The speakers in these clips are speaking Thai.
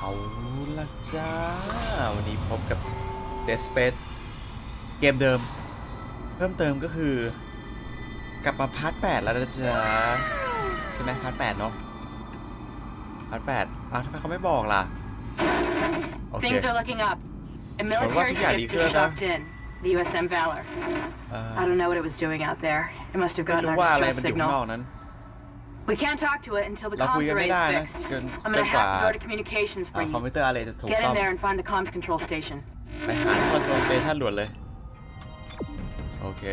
เอาละจ้า วันนี้พบกับ d e s p a c e เกมเดิม เพิ่มเติมก็คือกลับมาพาร์ท8แล้วนะจ๊ะใช่ไหมพาร์ท8เนาะพาร์ท8อ้าวทำไมเขาไม่บอกล่ะ โอเค Things are looking up. A Well, what military you got? You ship could just have docked in. The USM Valor. เอ่อ I don't know what it was doing out there. It must have ไม่ gotten รู้ our ว่าอะไร distress มันอยู่ข้างนอก signal. นั้น We can't talk to it until the เราคุย comms กัน array ไม่ is ได้นะ fixed. จน I'm จน gonna กว่า have to go to communications อ่า for คอม you. พิวเตอร์อะไรจะถูก Get ซ่อ in ม there and find the comms control station. ไปหาที่คอนโทรลสเตชันด่วนเลย โอเค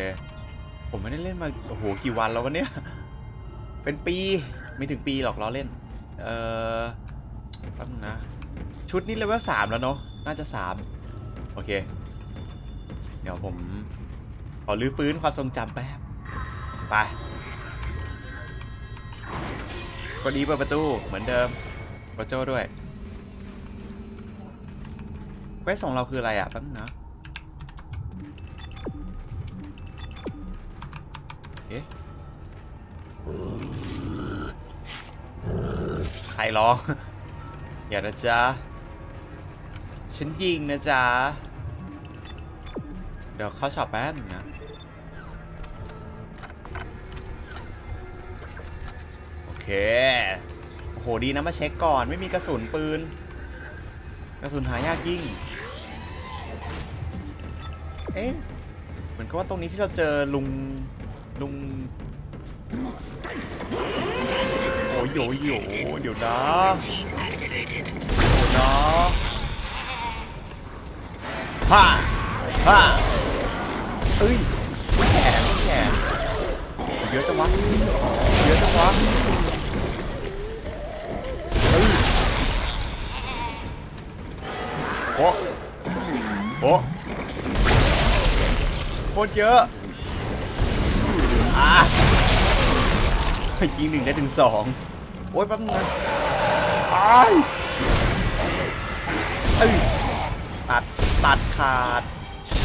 ผมไม่ได้เล่นมา โอ้โห กี่วันแล้ววะเนี่ย เป็นปี ไม่ถึงปีหรอกล้อเล่น เอ่อแป๊บนึงนะ ชุดนี้เลเวลสามแล้วเนาะ น่าจะสามโอเค เดี๋ยวผม ขอรื้อฟื้นความทรงจำแป๊บ ไป กดดีเปิดประตูเหมือนเดิมโรโจ้ด้วยเควสของเราคืออะไรอะแป๊บนึงนะ เอ๊ะ ใครร้อง อย่านะจ๊ะ ฉันยิงนะจ๊ะ เดี๋ยวเข้าช็อปแป๊บนึงนะ โอเคโอ้โหดีนะมาเช็คก่อนไม่มีกระสุนปืน กระสุนหายากยิ่ง เอ๊ะเหมือนกับว่าตรงนี้ที่เราเจอลุงลุงโอ้ยโยโยเดี๋ยวนะเดี๋ยวนะฮ่าฮ่าเอ้ยแขนแขนเยอะจังวะเยอะจังวะ โคตรเยอะอะยิงหนึ่งได้ถึงสองโอ้ยแป๊บนึงนะอ้ายเอ้ยตัดตัดขาด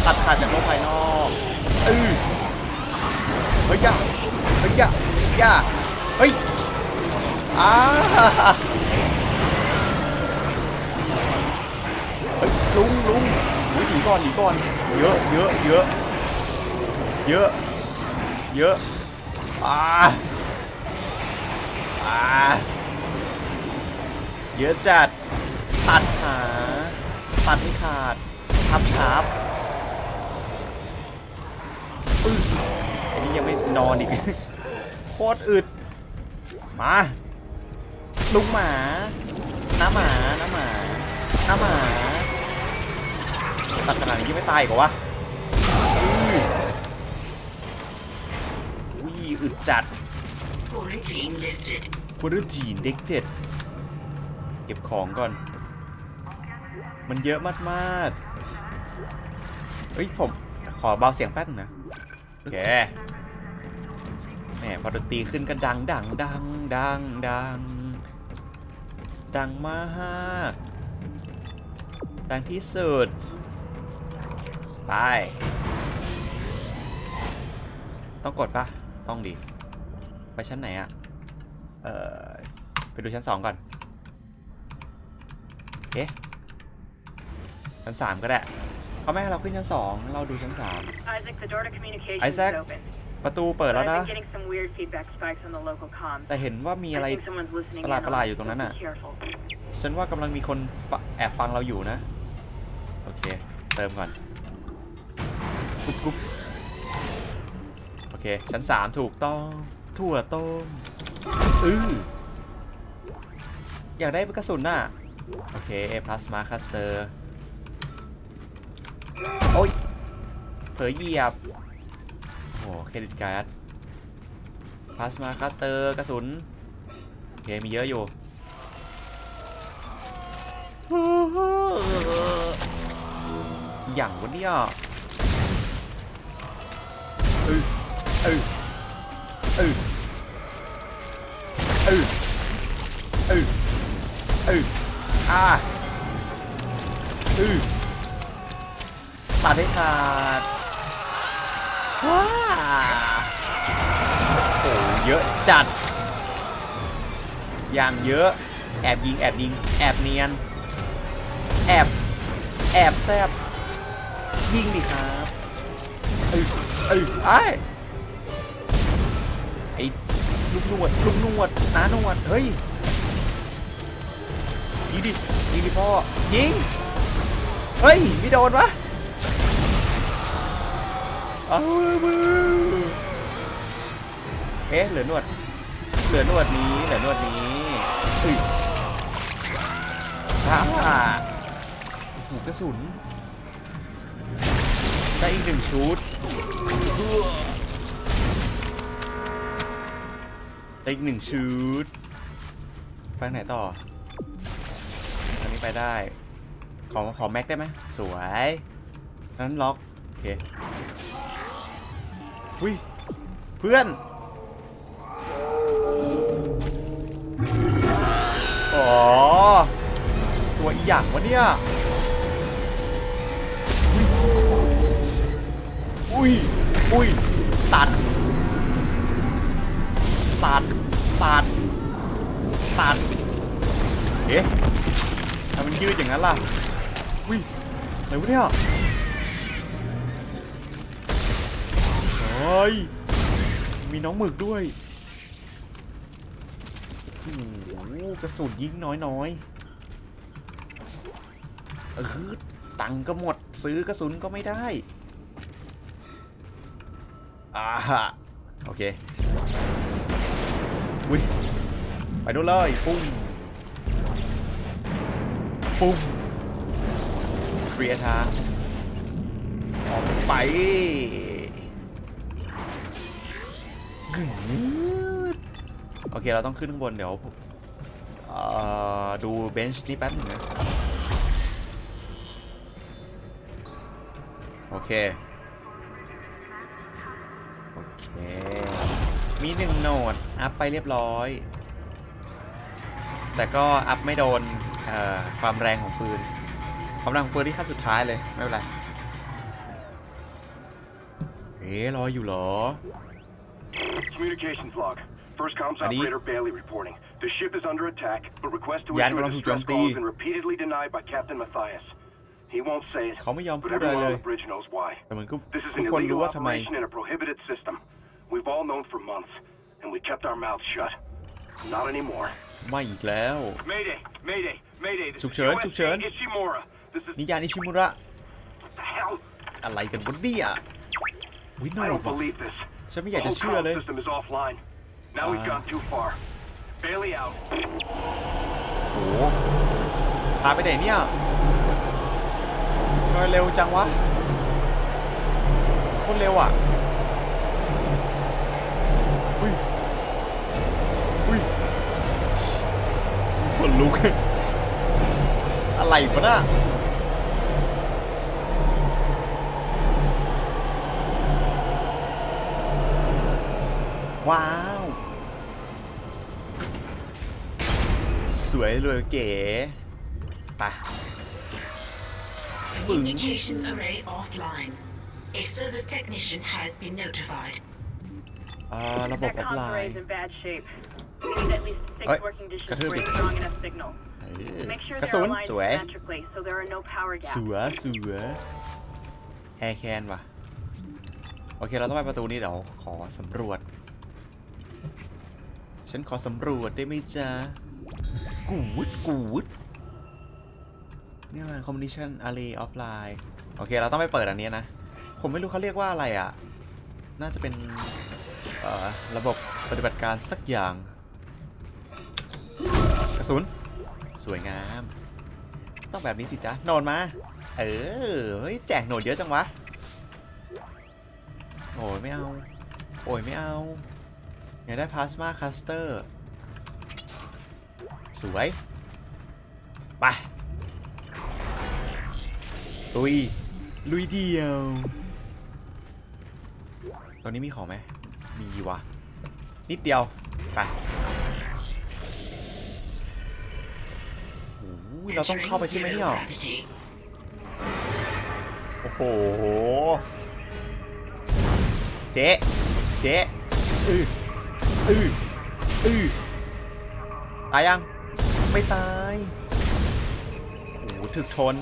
ตัดขาดจากโลกภายนอกเอ้ยเฮ้ยยาเฮ้ยยายาเฮ้ยอ้าเฮ้ยลุงลุง นีก่อนหนีก่อนเยอะเยอะเยอะเยอะเยอะอ่าอ่าเยอะจัดตัดขาตัดไม่ขาดชับชับอึอันนี้ยังไม่นอนอีกโคตรอึดมาลุงหมาน้าหมาน้าหมาน้าหมา ตัดขนาดนี้ยังไม่ตายกเหรอวะอุ้ยอึดจัด Quarantine lifted. พูดจีนเด็กเด็ดเก็บของก่อน มันเยอะมากๆเฮ้ยผมขอเบาเสียงแป๊บนึงนะโอเคแหมพอดนตรีขึ้นก็ดังดังดังดังดังดังมากดังที่สุด ไป ต้องกดปะต้องดิไปชั้นไหนอะเอ่อไปดูชั้นสองก่อน เอ๊ะ ชั้นสามก็ได้เขาไม่ให้เราขึ้นชั้นสองเราดูชั้นสาม Isaac, the door to communications Isaac? is open. ประตูเปิด But แล้ว I've นะ been getting some weird feedback spikes on the local comms. แต่เห็นว่ามีอะไร I think someone's listening ประ in หลาด on ประหลาด us, อยู่ตรงนั้น so น่ะ be careful. ฉันว่ากำลังมีคนฟะแอบฟังเราอยู่นะ โอเค เติมก่อน เค ชั้นสามถูกต้อง ถั่วต้มอืออยากได้กระสุนน่ะ โอเคพลาสมาคัสเตอร์โอ้ย เผลอเหยียบ โอ้โหเครดิตการ์ดพลาสมาคัสเตอร์กระสุน โอเค มีเยอะอยู่ อย่างวะเนี่ย เออเออเออเออเอออ่าเออตัดให้ขาดว้าโอ้เยอะจัด อย่างเยอะ แอบยิง แอบยิง แอบเนียน แอบ แอบแซบยิงดิครับ เอ้ยเอ้ยไอ้ไอ้ ลูกหนวดลูกหนวดน้าหนวดเฮ้ยยิงดิยิงดิพ่อยิงเฮ้ยไม่โดนวะเอามือเอ๊ะเหลือหนวดเหลือหนวดนี้เหลือหนวดนี้เฮ้ยอ่าหูกระสุนได้อีกหนึ่งชุด ได้อีกหนึ่งชุดไปไหนต่ออันนี้ไปได้ ขอขอแม็กได้ไหมสวยนั้นล็อกโอเคอุ้ยเพื่อนอ๋อตัวอีหยังวะเนี่ยอุ้ยอุ้ยตัด ตัดตัดตัดเอ๊ะทำมันยืดอย่างนั้นล่ะอุ้ยอะไรวะเนี่ยเฮ้ยมีน้องหมึกด้วยโอ้โหกระสุนยิงน้อยๆเออตังค์ก็หมดซื้อกระสุนก็ไม่ได้อ่าฮะโอเค อุ้ยไปดูเลยปุ้งปุ้งเคลียร์ทางออกไปกึ่งโอเค เราต้องขึ้นข้างบนเดี๋ยวดูเบนช์นี้แป๊บหนึงนะโอเค โอเค มีหนึ่งโหนด อัพไปเรียบร้อย แต่ก็อัพไม่โดนเอ่อความแรงของปืน ความแรงของปืนที่ขั้นสุดท้ายเลย ไม่เป็นไร เอ๊ะรออยู่เหรอ Communications log. First comms Adi. operator Bailey reporting. The ship is under attack, but request to Yan issue a gonna distress jump call has the- been repeatedly denied by Captain Matthias. He won't say it, เขาไม่ยอมพู but ดอะไร everyone เล on ย the bridge knows why. แต่มันก็ This is ทุก an คนรู้ illegal ว่าทำไม operation in a prohibited system. We've all known for months, and we kept our mouths shut. Not anymore. ไม่อีกแล้ว Mayday! Mayday! Mayday! This is ฉุกเฉิน USG ฉุกเฉิน Ishimura. This is นิยานิชิมุระ what the hell? อะไรกันวะเนี่ยวิโน I ด don't ว่ะ believe this. ฉันไม่อ The ยากจะ whole เชื่อ comm เลย system is offline. Now we've Ah. gone too far. Bailey out. โอ้โหพาไปไหนเนี่ยทำไมเร็วจังวะโคตรเร็วอะ คนลุก อะไรปะน่ะว้าว สวยเลยเก๋ไป Communications array offline. A service technician has been notified. อ่าระบบ That ออฟไล comms array น์ is in bad shape. We need at least six Oi, working dishes got her for a bit. strong enough signal. เออ Make sure กระ they're สุน aligned สวย symmetrically so there are no power ส gaps. วยสวยแอร์แคนว่ะ โอเค เราต้องไปประตูนี้เดี๋ยวขอสำรวจ ฉันขอสำรวจได้ไหมจ๊ะ กูดกูดเนี่ยมัน combination array offline โอเค เราต้องไปเปิดอันนี้นะ ผมไม่รู้เขาเรียกว่าอะไรอะ น่าจะเป็นเอ่อระบบปฏิบัติการสักอย่าง กระสุน สวยงาม ต้องแบบนี้สิจ๊ะโหนมา เออ เฮ้ย แจกโหนดเยอะจังวะ โอ้ยไม่เอา โอ้ยไม่เอาอยากได้พลาสมาคัสเตอร์ สวย ไป ลุย ลุยเดียวตรงนี้มีของไหม มีวะ นิดเดียว ไป อ้ยเราต้องเข้าไปใช่ไหมเนี่ยโอ้โหเจ๊เจ๊อืออืออือตายยังไม่ตายโอ้โหถึกทน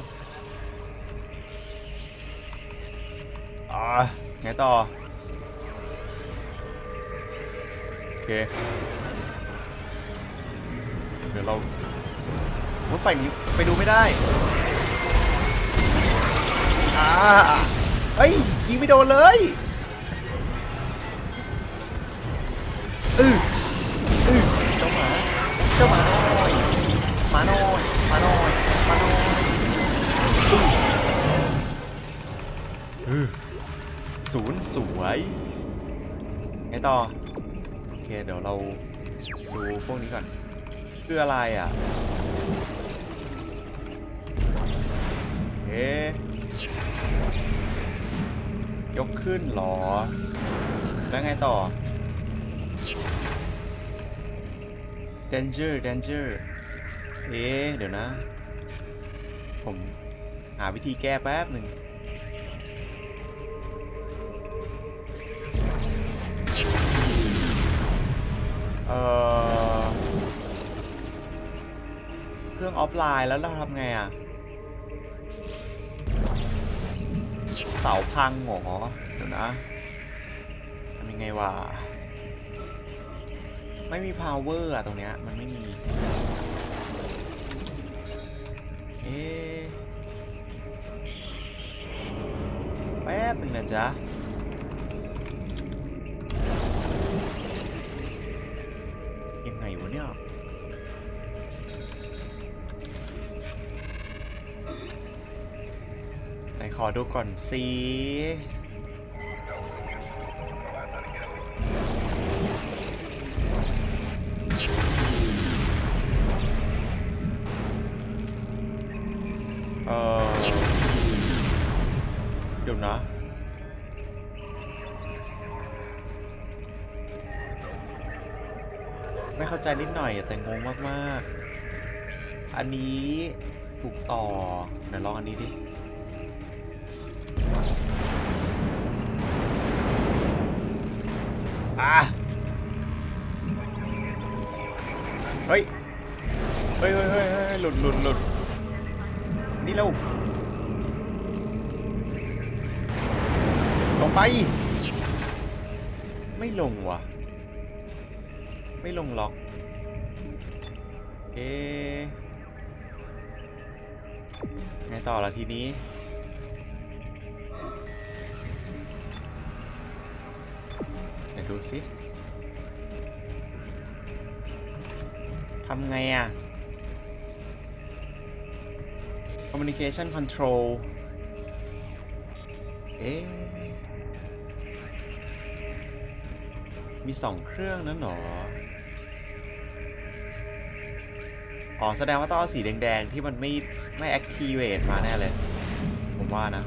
อ่าไงต่อโอเคเดี๋ยวเรา รถไฟนี้ไปดูไม่ได้อ่าเอ้ยยิงไม่โดนเลยอืออือเจ้าหมาเจ้าหมาน้อยหมาน้อยหมาน้อยหมาน้อยอืออือศูนย์สวยไงต่อโอเคเดี๋ยวเราดูพวกนี้ก่อนคืออะไรอะ ยกขึ้นหรอ แล้วไงต่อ danger danger เอ๊ะเดี๋ยวนะ ผมหาวิธีแก้แป๊บหนึ่งเออเครื่องออฟไลน์แล้วเราทำไงอะ เสาพังหรอเดี๋ยวนะทำยังไงวะไม่มี power อะตรงเนี้ยมันไม่มี เอ๊แป๊บหนึ่งนะจ๊ะ อดูก่อนสิเออเดี๋ยวนะไม่เข้าใจนิดหน่อยแต่งงมาก ๆ อันนี้ถูกต่อเดี๋ยวลองอันนี้ดิ อะเฮ้ยเฮ้ยเฮ้ยเฮ้ยหลุดหลุดหลุดนี่เราลงไป ไม่ลงว่ะ ไม่ลงล็อก เอ๊ไงต่อละทีนี้ ดี๋ยวดูสิทำไงอะ communication control เอ๊มีสองเครื่องนั้นหรอ อ๋อ แสดงว่าต้องเอาสีแดง ๆ ที่มันไม่ ไม่ activate มาแน่เลย ผมว่านะ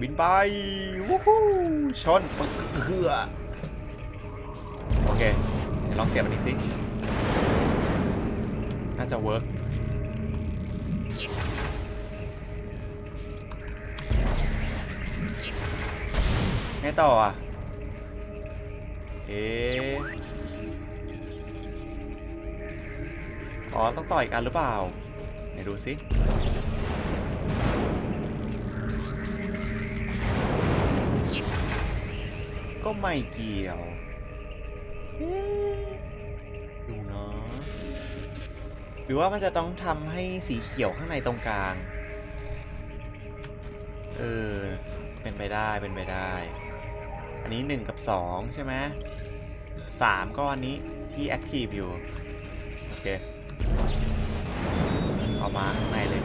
บินไปวู้ฮู้ชนปึกเฮือโอเคเดี๋ยวลองเสียบอันนี้สิ น่าจะเวิร์กไงต่ออะ เอ๊อ๋อต้องต่ออีกอันหรือเปล่า ไหนดูสิ ก็ไม่เกี่ยวอ๊ะดูเนาะหรือว่ามันจะต้องทำให้สีเขียวข้างในตรงกลาง เออ เป็นไปได้ เป็นไปได้ อันนี้ 1 กับ 2 ใช่ไหม3ก็อันนี้ที่ active อยู่ โอเค เอามาข้างในเลย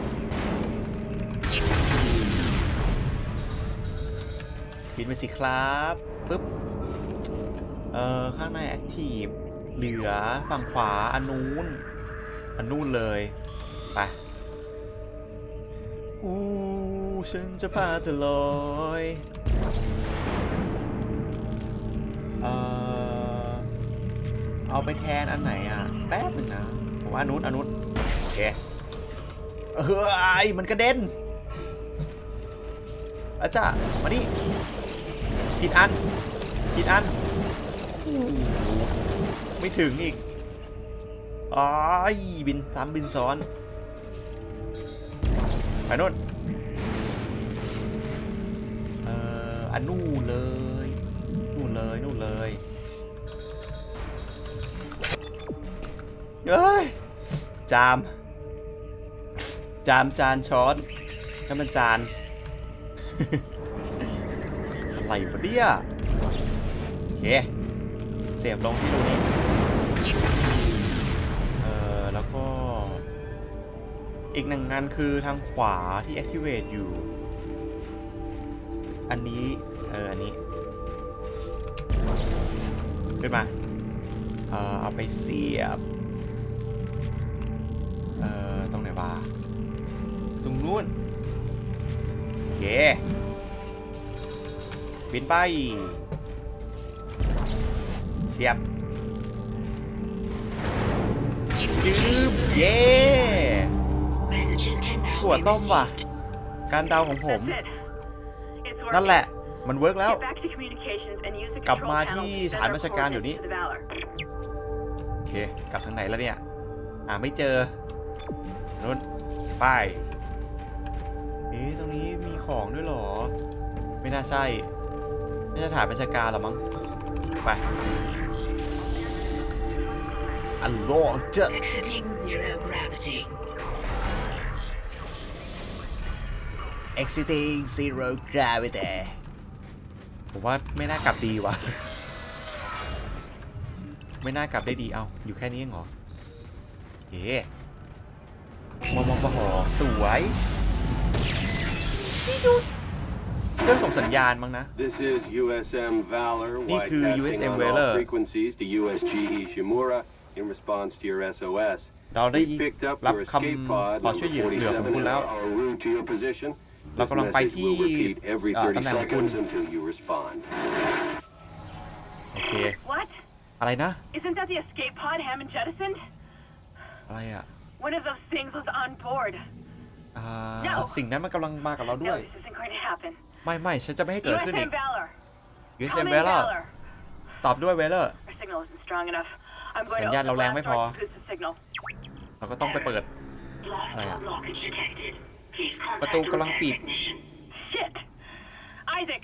บินไปสิครับปึ๊บเอ่อข้างใน active เหลือฝั่งขวาอันนู้นอันนู้นเลยไปอู้ฉันจะพาเธอลอยเอ่อเอาไปแทนอันไหนอะแป๊บหนึ่งนะผมว่าอันนู้นอันนู้นโอเคเฮ้ยมันกระเด็นอาจารย์มาดิ ผิดอันผิดอันไม่ถึงอีกอ้ายบินซ้ำบินซ้อน ไปนู่นเอ่ออันนู่นเลย นู่นเลย นู่นเลยเอ้ย จาม จามจานช้อนถ้ามันจาน อะไรวะเนี่ยโอเคเสียบลงที่ตรงนี้เอ่อแล้วก็ อีกหนึ่งงานคือทางขวาที่ activate อยู่ อันนี้ เอออันนี้ ขึ้นมา เอ่อเอาไปเสียบ เอ่อตรงไหนวะตรงนู้นโอเค บินไป เสียบจืบเย้ Messages can now ถั่ว be ต้มว่ะ การเดาของผม นั่นแหละ มันเวิร์กแล้ว กลับมาที่ฐาน our บัญชการ coordinates เดี๋ยวนี้ โอเค กลับทางไหนแล้วเนี่ย อ่าไม่เจอนู่นป้ายเอ๊ะตรงนี้มีของด้วยหรอ ไม่น่าใช่ ไม่ใช่ฐานบัญชาการหรอมั้ง ไป อันโลกเจอ Exiting zero gravity. exiting zero gravity ผมว่าไม่น่ากลับดีว่ะไม่น่ากลับได้ดีเอาอยู่แค่นี้เองเหรอเฮ้มองมองปะหอสวย เครื่องส่งสัญญาณมั้งนะ This is USM Valor, Ni ku widecasting USM on Valor. all frequencies to USG Ishimura in response to your SOS. เราได้ We picked up รับ your ค escape pod ำขอช่วยเหลือ number เหลือของ47คุณ and แล้ว are en route to your position. เรา This กำลังไป message ที่ will repeat every เอ่อ30ตำแหน่งของคุณ seconds until you respond. โอเค What? อะไรนะ Isn't that the escape pod Hammond jettisoned? อะไรอะ One of those things was on board. อ่า No สิ่งนั้นมันกำลังมากับเราด้ No, วย this isn't going to happen. ไม่ไม่ฉันจะไม่ให้เกิดขึ้นอีก USM Valor. USM Come in, Valor Valor. ตอบด้วยเวเลอร์ Our signal isn't strong enough. I'm going to สัญญาณ open เรา the แรง blast ไม่พ door อ to boost the signal. เราก็ต้องไปเปิด Blast Oh, yeah. blockage detected. Please contact ประตูกำลัง repair ปิด technician. Shit! Isaac!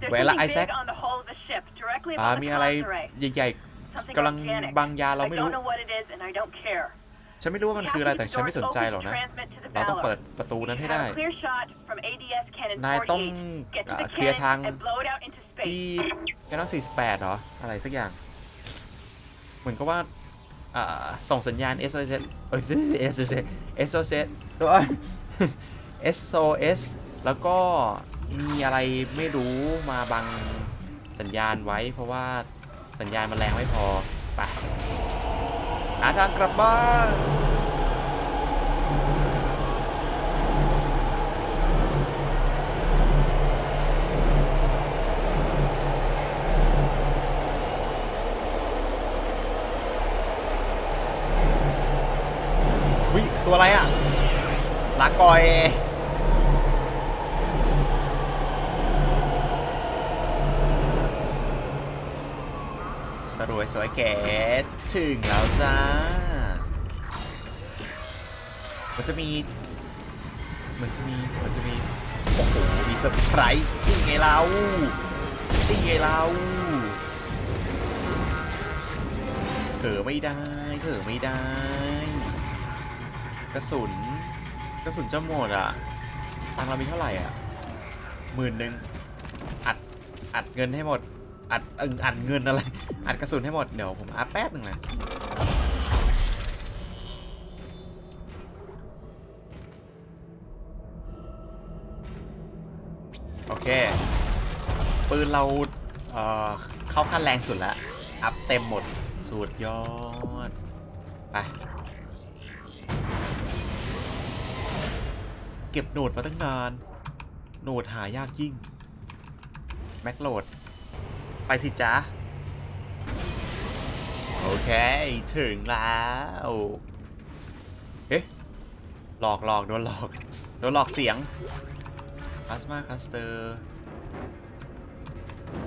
There's Well, something Isaac. big on the hull of the ship, directly อ่า above มี the อะไร comms array. ใหญ่ Something กำลัง organic. บางยาเรา I ไม่รู้ don't know what it is, and I don't care. ๆฉันไม่รู้ว่ามันคืออะไรแต่ฉันไม่สนใจหรอกนะ เราต้องเปิดประตูนั้นให้ได้ Have a clear shot from ADS cannon นายต้อง 48. Get to อ่า the เคลียร์ทาง cannon and blow it out into ที่ space. แค่ต้อง48 เหรอ อะไรสักอย่าง เหมือนกับว่าอ่าส่งสัญญาณ SOS เอ้ย SOS SOS ตัว SOS แล้วก็มีอะไรไม่รู้มาบังสัญญาณไว้ เพราะว่าสัญญาณมันแรงไม่พอ ไป หาทางกลับบ้านวิตัวอะไรอะลากอยสรวยสวยแก่ ถึงแล้วจ้ามันจะมีมันจะมีมันจะมี โอ้โห มีเซอร์ไพรส์นี่ไงเรานี่ไงเราเผลอไม่ได้เผลอไม่ได้ กระสุน กระสุนจะหมดอะตังเรามีเท่าไหร่อะหมื่นหนึ่งอัด อัดเงินให้หมด อัดเอิงอัดเงินอะไร อัดกระสุนให้หมด เดี๋ยวผมอัดแป๊บหนึ่งนะโอเค ปืนเราเอ่อเข้าขั้นแรงสุดแล้ว อัพเต็มหมด สุดยอด ไป เก็บโหนดมาตั้งนาน โหนดหายากยิ่ง แม็กโหลด ไปสิจ๊ะโอเค ถึงแล้วเอ๊ะหลอกหลอกโดนหลอกโดนหลอกเสียงพลาสมาคัสเตอร์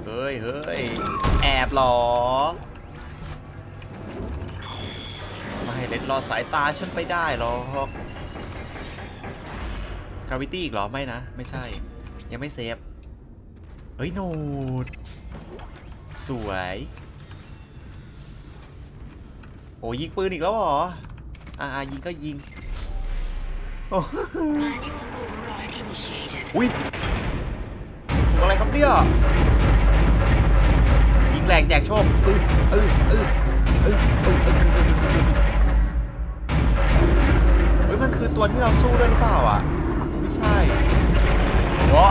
เฮ้ยเฮ้ยแอบหรอกไม่เล็ดลอดสายตาฉันไปได้หรอกกราวิตี้อีกหรอ ไม่นะ ไม่ใช่ ยังไม่เซฟ เฮ้ย โนด สวย โอ้ยิงปืนอีกแล้วเหรอ อ่ายิงก็ยิง โอ้ Manual override initiated. อุ้ยตัวอะไรครับเนี่ยยิงแรงแจกโชคเออเออเออเออเออเออเออเฮ้ยมันคือตัวที่เราสู้ด้วยหรือเปล่าอะ ไม่ใช่วะ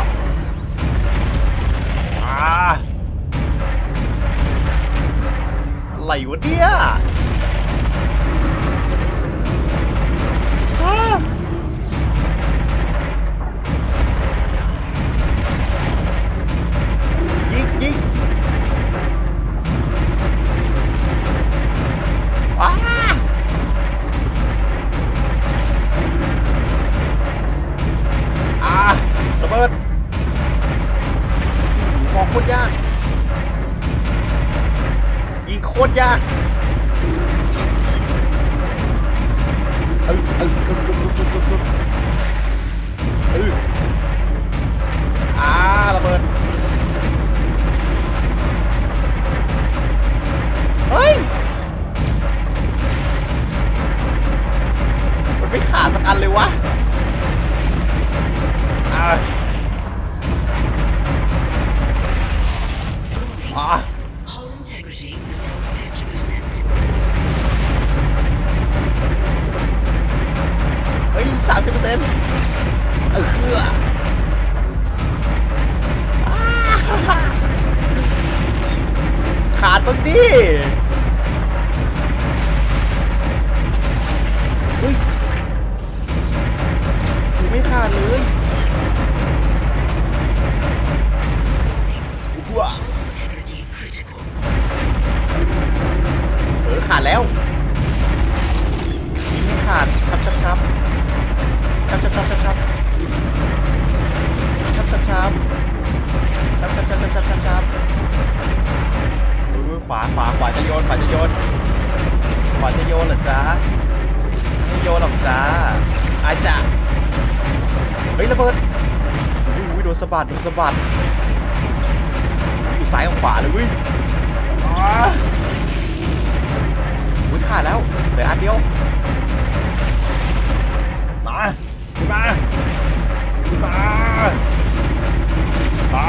อ่า อะไรวะเนี่ยยิงยิงอ้าอ่าระเบิดมองโคตรยาก โคตรยากเออเออเออเออเออ อาจ้ะเฮ้ยระเบิดอุ้ยโดนสะบัดโดนสะบัดอยู่ซ้ายกับขวาเลยเว้ยอ่าอุ้ยขาดแล้วเหลืออันเดียวมาขึ้นมาขึ้นมามา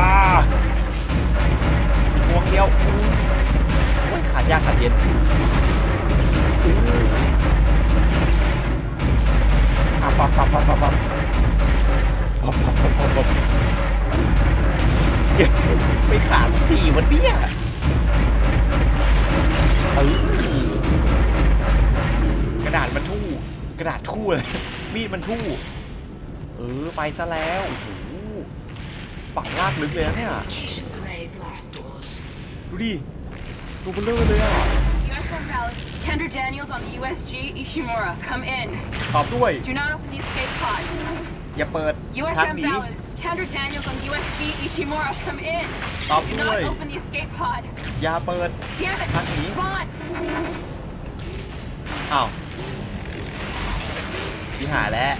อีกพวงเดียวอุ้ยโอ้ยขาดยากขาดเย็นอุ้ย ปั๊บปั๊บปั๊บปั๊บปั๊บปั๊บปั๊บปั๊บปั๊บปั๊บไม่ขาดสักทีวันเนี้ยเออกระดาษมันทู่ กระดาษทู่เลยมีดมันทู่ เออ ไปซะแล้วโอ้โหฝังลากลึกเลยนะเนี่ย ดูดิตัวเบลอเลยอะ USM Valid, Kendra Daniels on the USG Ishimura. Come in. ตอบด้วย Do not open the escape pod. อย่าเปิดทาง USM หนี้ Valid, Kendra Daniels on the USG Ishimura. Come in. ตอบ Do ด้วย not open the escape pod. อย่าเปิด Damn it! Hang me. Spawn! อ้าวชี้หายแล้ว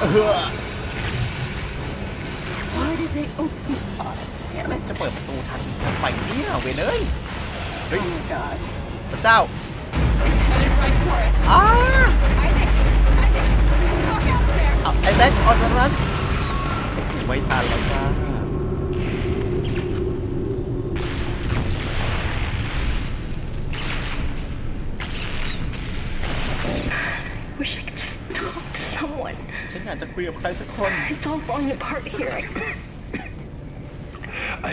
เออ Why did they open the pod? Damn it! จะเปิดประตูทันไปเนี่ยเวนเอ้ยเฮ้ย Oh my god. พระเจ้า It's headed right for us. อ้า Isaac! Isaac! Talk out there! เอาไอ้แซคออนตรงนั้นโอ้โหไม่ทันแล้วจ้า Wish I could just talk to someone. ฉันอยากจะคุยกับใครสักคน It's all falling apart here.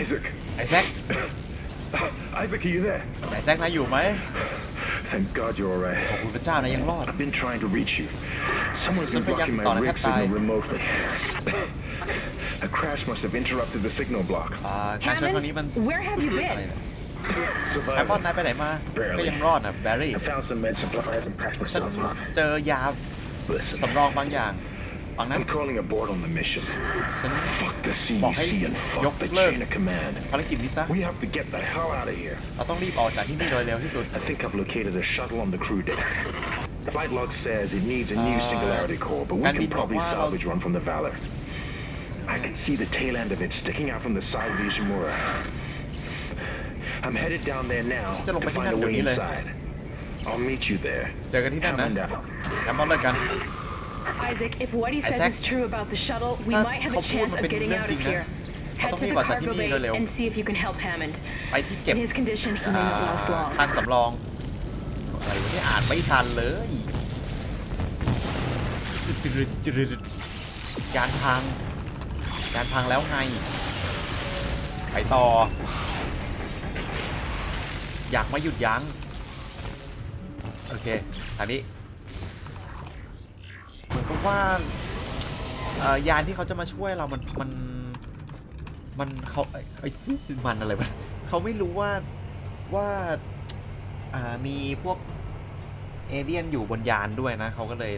Isaac. ไอ้แซค Isaac, are you there? ไอ้แซคนายอยู่ไหม Thank God you're ขอบ alright. คุณพระเจ้านายยังรอด I've been trying to reach you. Someone's been Siyempre, blocking yan, my tao, rig nagkatay. signal remotely. A crash must have interrupted the signal block. อ่าการช่วยครั้งนี้มัน Where have you been? อะไรเนี่ยไอปอน Surviving. นายไปไหนมา Barely. ก็ยังรอดนะแบร์รี่ I found some med supplies and packed ฉัน myself up. เจอยา Listen, สำรองบางอย่าง ฟังนะ I'm calling aboard on the mission. ฉัน Fuck theบอกให้ CEC and ยก fuck the เลิก chain of command. ภารกิจนี้ซะ We have to get the hell out of here. เราต้องรีบออกจากที่นี่โดยเร็วที่สุด I think I've located a shuttle on the crew deck. Flight log says it needs a new Uh, singularity core, but we can we can probably provide- salvage one from the Valor. I can see the tail end of it sticking out from the side of the Ishimura. I'm headed down there nowจะลง to ไปที่ find นั่น a เดี๋ยว way นี้เลย inside. I'll meet you there. เจอกันที่นั่นนะ Hammond out. แอมบอลเลยกัน Isaac, if what he says Isaac? is true about the shuttle, we ถ้า might have เขา a พูด chance มัน of เป็น getting เรื่อง out จริ of งนะ here. เรา Head ต้อง to รีบ the ออกจากที่ cargo นี่ bay โดยเร็ว and see if you can help Hammond. ไปที่เก็บ In his condition, he may not last อ่า long. ทางสำรองอะไรวะเนี่ยอ่านไม่ทันเลยยานพังยานพังแล้วไง ไปต่อ อยากไม่หยุดยั้ง โอเคอันนี้ เหมือนกับว่าเอ่อยานที่เขาจะมาช่วยเรามันมันมันเขาไอ้ไอ้ที่มันอะไรมันเขาไม่รู้ว่าว่าอ่ามีพวกเอเลี่ยนอยู่บนยานด้วยนะเขาก็เลย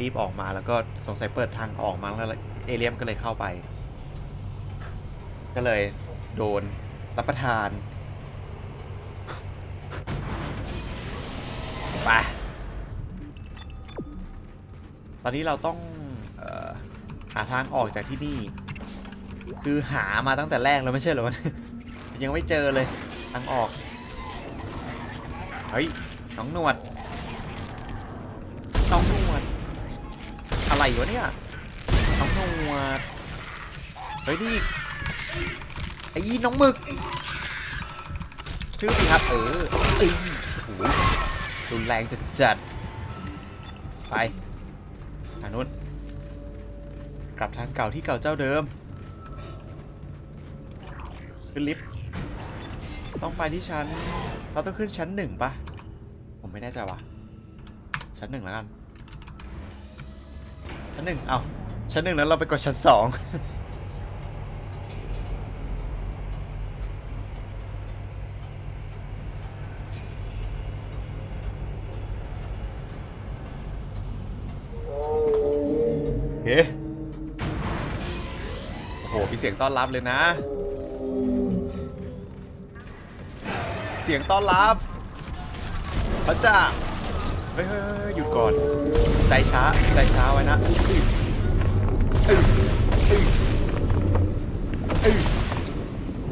รีบออกมาแล้วก็สงสัยเปิดทางออกมาแล้วเอเลี่ยนก็เลยเข้าไป ก็เลยโดนรับประทานไป ตอนนี้เราต้องออหาทางออกจากที่นี่ คือหามาตั้งแต่แรกแล้วไม่ใช่เหรอวะยังไม่เจอเลยทางออก เฮ้ยน้องหนวดน้องหนวด อะไรวะเนี่ยน้องหนวด เฮ้ยนี่ไอ้ยีน้องหมึกชื่อสิครับ เออเอ้ยโอ้ยรุนแรงจัดจัดไป นู้น กลับทางเก่าที่เก่าเจ้าเดิม ขึ้นลิฟต์ ต้องไปที่ชั้น เราต้องขึ้นชั้นหนึ่งปะผมไม่แน่ใจว่ะ ชั้นหนึ่งแล้วกัน ชั้นหนึ่งเอาชั้นหนึ่งแล้วเราไปกดชั้นสอง สียงต้อนรับเลยนะ เสียงต้อนรับพระเจ้าเฮ้ยหยุดก่อน ใจช้าใจช้าไว้นะ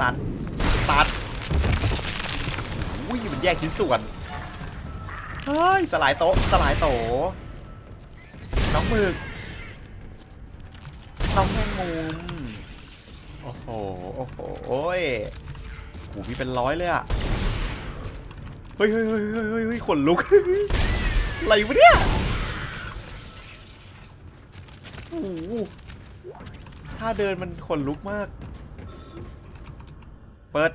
ตัด ตัดอุ้ยมันแยกชิ้นส่วนเฮ้ยสลายโต๊ะสลายโตะน้องหมึกน้องแมงมุม โอ้โห โอ้โหโอ้ยหูมีเป็นร้อยเลยอะเฮ้ยเฮ้ยเฮ้ยเฮ้ยเฮ้ยเฮ้ยขนลุก อะไรวะเนี่ยโอ้โหถ้าเดินมันขนลุกมาก เปิด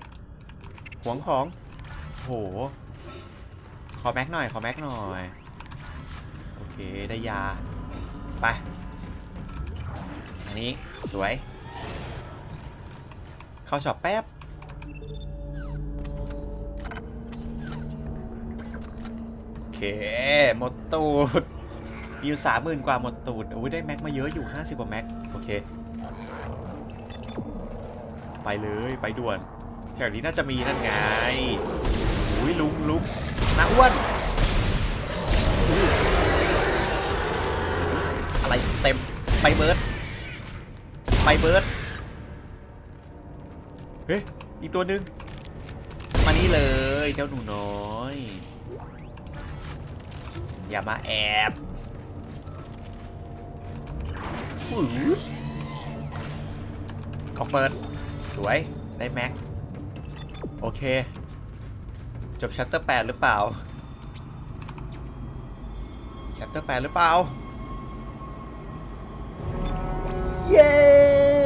หวงของ โห ขอแม็กหน่อย ขอแม็กหน่อย โอเค ได้ยา ไป อันนี้ สวย เข้าช็อปแป๊บ โอเค หมดตูด มีอยู่สามหมื่นกว่าหมดตูดโอ้ยได้แม็กมาเยอะอยู่50กว่าแม็ก โอเค ไปเลยไปด่วนแถวนี้น่าจะมีนั่นไงอุ้ยลุงลุงนาอ้วนอุ้ยอะไรเต็มไปเบิร์ดไปเบิร์ด เฮ้ยอีกตัวหนึ่งมานี่เลยเจ้าหนูน้อย อย่ามาแอบอื้อของเปิด สวย ได้แม็ก โอเค จบชัปเตอร์แปดหรือเปล่า ชัปเตอร์แปดหรือเปล่า เย้